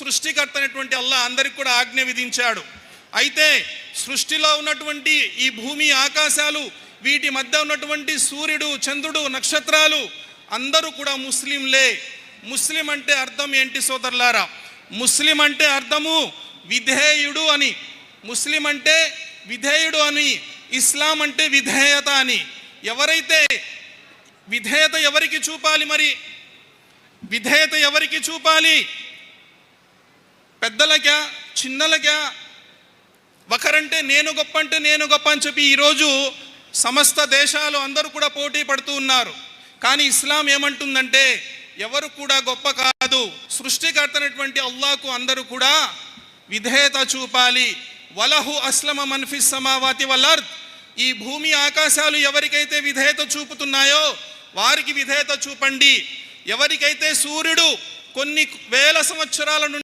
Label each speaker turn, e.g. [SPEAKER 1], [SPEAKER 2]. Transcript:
[SPEAKER 1] సృష్టికర్త అయినటువంటి అల్లా అందరికి కూడా ఆజ్ఞ విధించాడు. అయితే సృష్టిలో ఉన్నటువంటి ఈ భూమి ఆకాశాలు వీటి మధ్య ఉన్నటువంటి సూర్యుడు చంద్రుడు నక్షత్రాలు అందరూ కూడా ముస్లింలే. ముస్లిం అంటే అర్థం ఏంటి సోదరులారా? ముస్లిం అంటే అర్థము విధేయుడు అని. ముస్లిం అంటే విధేయుడు అని. ఇస్లాం అంటే విధేయత అని. ఎవరైతే విధేయత ఎవరికి చూపాలి మరి? విధేయత ఎవరికి చూపాలి? పెద్దలకా చిన్నలకా ఒకరంటే నేను గొప్ప అంటే నేను గొప్ప అని చెప్పి ఈరోజు సమస్త దేశాలు అందరూ కూడా పోటీ పడుతూ ఉన్నారు. కానీ ఇస్లాం ఏమంటుందంటే ఎవరు కూడా గొప్ప కాదు. సృష్టికర్తనటువంటి అల్లాకు అందరూ కూడా విధేయత చూపాలి. వలహు అస్లమ మన్ఫిస్ సమావాతి వల్లర్ ఈ భూమి ఆకాశాలు ఎవరికైతే విధేయత చూపుతున్నాయో వారికి విధేయత చూపండి. ఎవరికైతే సూర్యుడు కొన్ని వేల సంవత్సరాల నుండి